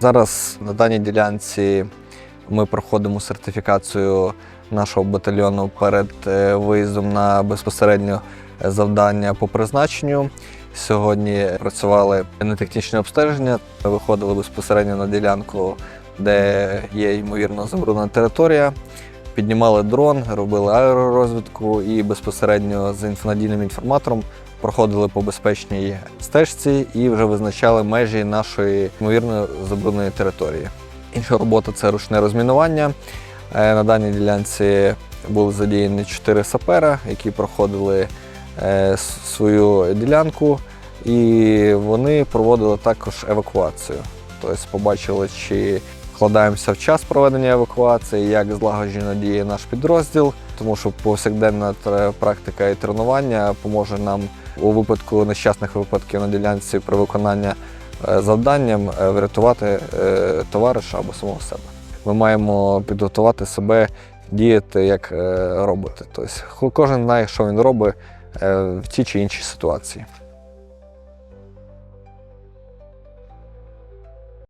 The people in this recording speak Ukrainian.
Зараз на даній ділянці ми проходимо сертифікацію нашого батальйону перед е, виїздом на безпосередньо завдання по призначенню. Сьогодні працювали на технічне обстеження, виходили безпосередньо на ділянку, де є ймовірно забруднена територія. Піднімали дрон, робили аеророзвідку і безпосередньо з інфонадійним інформатором проходили по безпечній стежці і вже визначали межі нашої ймовірно забрудненої території. Інша робота це ручне розмінування. Е, На даній ділянці були задіяні чотири сапера, які проходили е, свою ділянку, і вони проводили також евакуацію. Тобто побачили, чи вкладаємося в час проведення евакуації, як злагоджено діє наш підрозділ, тому що повсякденна практика і тренування поможе нам у випадку нещасних випадків на ділянці при виконанні е, завданням е, врятувати е, товариша або самого себе. Ми маємо підготувати себе діяти як роботи. Тобто кожен знає, що він робить в тій чи іншій ситуації.